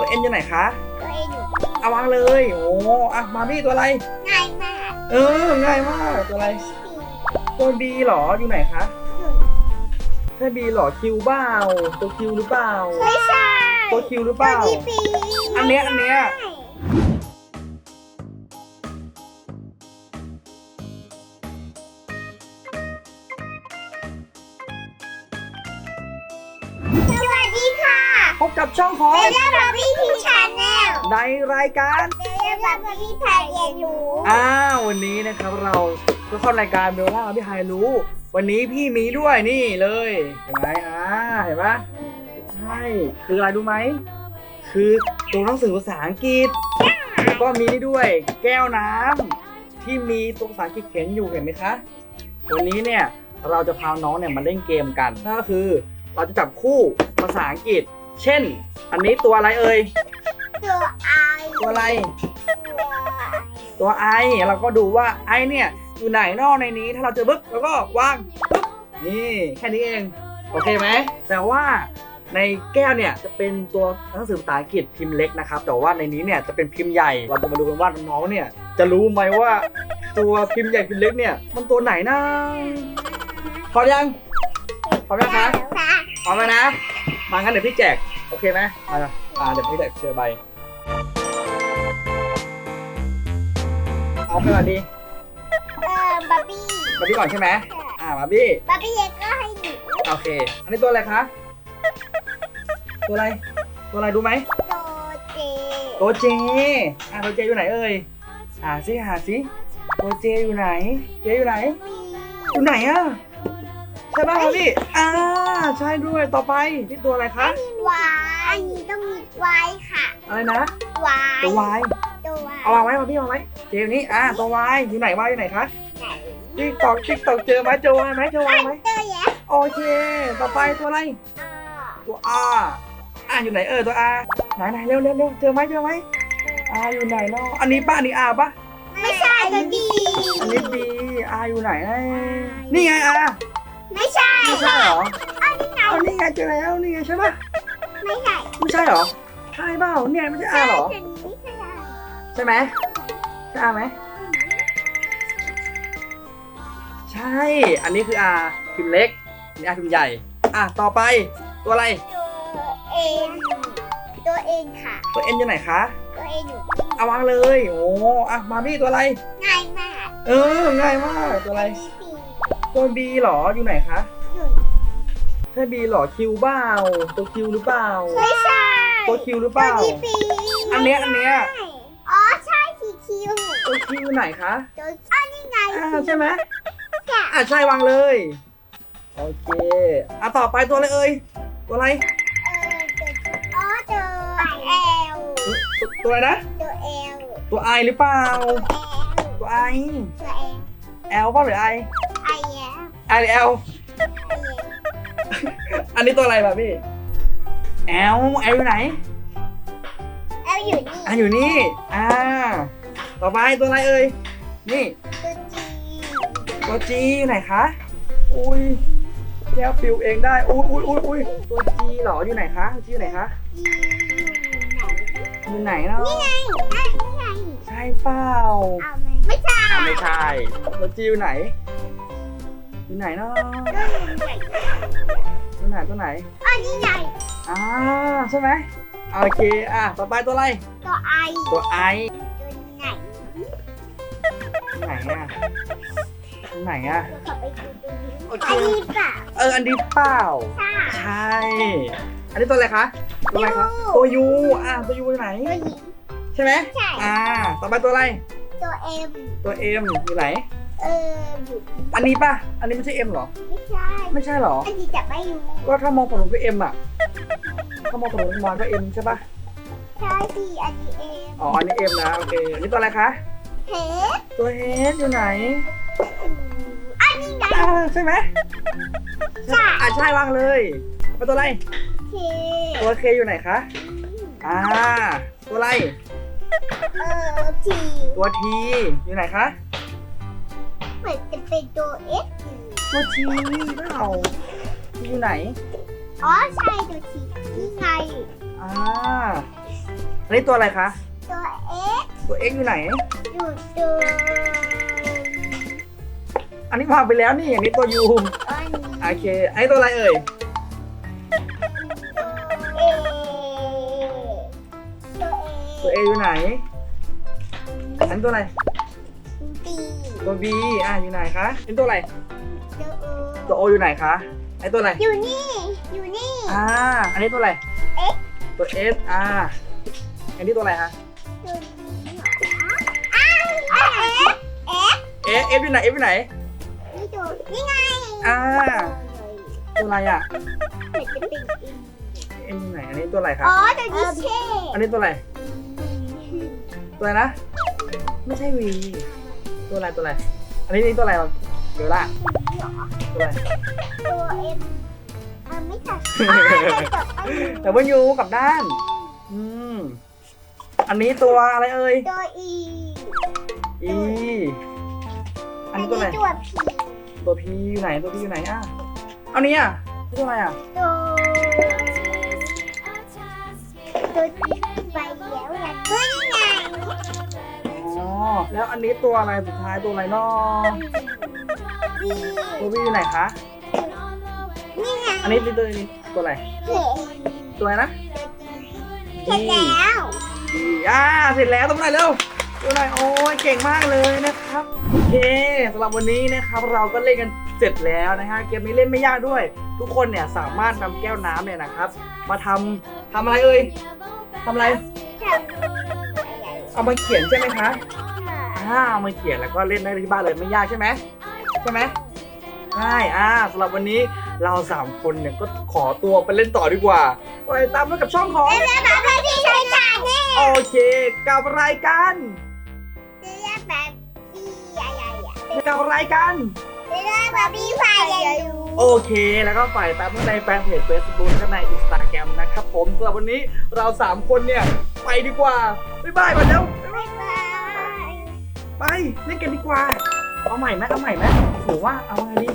ตัวเอ็นอยู่ไหนคะ ตัวเองอยู่เอาวางเลย โอ้อะมาพี่ตัวอะไร ง่ายมากเออ ง่ายมากตัวอะไรตัวบีเหรออยู่ไหนคะสี่ใช่บีเหรอคิวเปล่าตัวคิวหรือเปล่า ไม่ใช่ตัวคิวหรือเปตัวล่านี้ปีอันเนี้ยอันเนี้ยส พบกับช่องของเดลบาร์บี้ทีชาแนลในรายการเดลบาร์บี้พาเรียนรู้อ้าววันนี้นะครับเราก็เข้ารายการเบลล่าพี่ไฮรู้ วันนี้พี่มีด้วยนี่เลยเห็นไหมอ่าเห็นปะใช่คืออะไรรู้ไหมคือตัวหนังสือภาษาอังกฤษแล้วก็มีนี่ด้วย แก้วน้ำที่มีตัวภาษาอังกฤษเขียนอยู่เห็นไหมคะวันนี้เนี่ยเราจะพาน้องเนี่ยมาเล่นเกมกันนั่นก็คือเราจะจับคู่ภาษาอังกฤษ เช่น อันนี้ตัวอะไรเอ่ย ตัวไอตัวอะไรตัวตัวไอเราก็ดูว่าไอเนี่ยอยู่ไหนนอกในนี้ ถ้าเราเจอปึ๊บแล้วก็วางปึ๊บนี่แค่นี้เอง โอเคไหม แต่ว่าในแก้วเนี่ยจะเป็นตัวหนังสือภาษาอังกฤษพิมพ์เล็กนะครับ แต่ว่าในนี้เนี่ยจะเป็นพิมพ์ใหญ่ เราจะมาดูกันว่าน้องๆเนี่ย จะรู้ไหมว่าตัวพิมพ์ใหญ่พิมพ์เล็กเนี่ยมันตัวไหนนะพร้อมยังพร้อมยังคะค่ะพร้อมแล้วนะ มางั้นเดี๋ยวพี่แจก โอเคไหมมาอ่าเดี๋ยวพี่แจกเชือใบ เอาไปก่อนดีเอ่อบาร์บี้มาพี่ก่อนใช่ไหมอ่ามาพี่ บาร์บี้เล็กก็ให้หนูโอเค อันนี้ตัวอะไรคะ ตัวอะไร ตัวอะไรรู้ไหมตัวเจตัวเจ อ่าตัวเจอยู่ไหนเอ่ย หาซิหาซิตัวเจอยู่ไหน เจอยู่ไหนมีอยู่ไหนอะ ใช่ป่ะครับพี่อ่าใช่ด้วยต่อไปนี่ตัวอะไรคะวายอันนี้ต้องมีวายค่ะอะไรนะวายตัววายตัววายเอาวางไว้มาพี่วางไว้เจอยู่นี่อ่าตัววายอยู่ไหนวายอยู่ไหนคะไหนติ๊กตอกติ๊กตอกเจอไหมเจอวายไหมเจอวายไหมตัวแยะโอเค ต่อไปตัวอะไรอ่าตัว R อ่าอยู่ไหนเออตัว R ไหนไหนเร็วเร็วเร็วเจอไหมเจอไหม R อยู่ไหนเนาะอันนี้ป้าอันนี้ R ปะไม่ใช่ตัวดีอันนี้ B R อยู่ไหนนะนี่ไง R ไม่ใช่ ไม่ใช่เหรออันนี้ไงเอานี่ไงเจอแล้วนี่ไงใช่ปะไม่ใช่ไม่ใช่เหรอใช่เปล่าเนี่ยไม่ใช่ R เหรอตัวนี้ไม่ใช่ใช่ไหมใช่ R ไหมใช่ อันนี้คือ R พิมพ์เล็กอันนี้ R พิมพ์ใหญ่ อะต่อไปตัวอะไร ตัวเองตัวเองค่ะ ตัว N อยู่ไหนคะตัวเองอยู่เอาวางเลย โอ้อะมาพี่ตัวอะไร ง่ายมาก เออง่ายมากตัวอะไรปีตัว B เหรออยู่ไหนคะหนุน ใช่ B เหรอคิวเปล่าตัวคิวหรือเปล่าไม่ใช่ตัวคิวหรือเปตัวล่านี้ปีอันเนี้ยอันเนี้ยอ๋อใช่สีคิวตัวคิวไหนคะตัวอันนี้ไงอ่าใช่ไหมค่ะอ่าใช่วางเลยโอเคอะต่อไปตัวอะไรเอ่ยตัวอะไรเออตัวอ๋อตัวเอลตัวตัวอะไรนะตัวเอลตัว I หรือเปล่าตัวตัว I ตัวเอล L เปล่าหรือ I ไอแย I หรือ L อันนี้ตัวอะไรแบบพี่ L L อยู่ไหนเอลอยู่นี่อะอยู่นี่อ่าต่อไปตัวอะไรเอ่ยนี่ตัวจีตัว G อยู่ไหนคะอุ้ยแก้วปิวเองได้อุ้ยอุ้ยอุ้ยอุ้ยตัว G เหรออยู่ไหนคะ G อยู่ไหนคะจีอยู่ไหนอยู่ไหนเนาะนี่ไงอะนี่ไงใช่เปล่าเอาไหมไม่ใช่อะไม่ใช่ตัว G อยู่ไหน อยู่ไหนเนาะตัวใหญ่ตัวไหนตัวไหนอันนี้ไงอ่าใช่ไหมโอเคอะต่อไปตัวอะไร ตัวไอตัว I ตัวไหนไหนอะไหนอะขอไปดูตรงนี้โอเคอันนี้เปล่าเอออันนี้เปล่าใช่ใช่อันนี้ตัวอะไรคะตัวอะไรคะตัวยูอ่าตัวยูอยู่ไหนตัวนี้ใช่ไหมใช่อ่าต่อไปตัวอะไร ตัวเอ็มตัวเอ็มอยู่ไหน เอออยู่อันนี้ป่ะ อันนี้ไม่ใช่เอ็มหรอ ไม่ใช่ไม่ใช่หรอ อันนี้จะไม่รู้ก็ถ้ามองฝั่งนู้นก็เอ็มอะ ถ้ามองฝั่งนู้นมองก็เอ็มใช่ป่ะ ใช่สิอันนี้เอ็มอ๋อ อันนี้เอ็มนะโอเค อันนี้ตัวอะไรคะ เฮดตัวเฮดอยู่ไหนอันนี้ไงอ่าใช่ไหมใช่อ่าใช่วางเลยมาตัวอะไร เคตัวเคอยู่ไหนคะ อ่า ตัวอะไร เออทีตัวทีอยู่ไหนคะ เหมือนจะเป็นตัวเอสตัวทีเปล่าทีอยู่ไหน อ๋อใช่ตัวทีนี่ไง อ่าอันนี้ตัวอะไรคะ ตัวเอ็กตัว X อยู่ไหน อยู่ตัวอันนี้วางไปแล้วนี่อันนี้ตัว U อันนี้โอเคอันนี้ตัวอะไรเอ่ยตัวเอตัวเอตัว A อยู่ไหนอันนี้ตัวอะไรปี ตัว B อะอยู่ไหนคะอันนี้ตัวอะไร ตัวโอตัว O อยู่ไหนคะไอนนี้ตัวอะไรอยู่นี่ อยู่นี่ อ่าอันนี้ตัวอะไร X ตัว S อ่าอันนี้ตัวอะไรคะ ตัวนี้อ้าวเอ็กเอ็ก F F อยู่ไหน F อยู่ไหน นี่ตัวนี่ไงอ่า ตัวอะไรอะ เหมือนจะเป็นอิน M อยู่ไหนอันนี้ตัวอะไรคะอ๋อตัวนี้เช่อันนี้ตัวอะไรตัวอะไรนะ ไม่ใช่ V ตัวอะไรตัวอะไร อันนี้นี่ตัวอะไรวะเดี๋ยวละตัวอะไรตัวเอ็มอะไม่ใช่อ๋อตัวจบอันนี้แต่ว่ายูกลับด้าน อืม อันนี้ตัวอะไรเอ่ย ตัวอี E อันนี้ตัวอะไร ตัวพีตัว P อยู่ไหน ตัว P อยู่ไหนอะเอานี้อะนี่ตัวอะไรอะ ตัวตัวไปแล้วนะตัวนี่ไงอ๋อ แล้วอันนี้ตัวอะไรสุดท้ายตัวอะไรนอบีตัว V อยู่ไหนคะ นี่ไงอันนี้ตัวตัวนี้ตัวอะไรเห็นตัวอะไรนะเสร็จแล้ว ดีอ่าเสร็จแล้วต้องไหนอยเร็วตัวไหนอยโอ้ยเก่งมากเลยนะครับโอเคสำหรับวันนี้นะครับเราก็เล่นกันเสร็จแล้วนะฮะเกมนี้เล่นไม่ยากด้วย ทุกคนเนี่ยสามารถนำแก้วน้ำเนี่ยนะครับ มาทำทำอะไรเอ่ยทำอะไร เอามาเขียนใช่ไหมคะ อ่าเอามาเขียนแล้วก็เล่นได้ที่บ้านเลยไม่ยากใช่ไหมใช่ไหมใช่อ่าสำหรับวันนี้เราสามคนเนี่ยก็ขอตัวไปเล่นต่อดีกว่าไปตามด้วยกับช่องของเรียกแบบที่ใช้จ่ายนี่โอเค กับรายการเรียกแบบที่อะไรอะกับรายการเรียกแบบที่ฝ่ายอย่ารู้ โอเค แล้วก็ฝ่ายตามในแฟนเพจ Facebook และใน Instagram นะครับผมสำหรับวันนี้เรา3คนเนี่ยไปดีกว่าบ๊ายบายมาแล้วบ๊ายบาย ไปเล่นกันดีกว่า เอาใหม่ไหมเอาใหม่ไหมหรือว่าเอาอะไรดี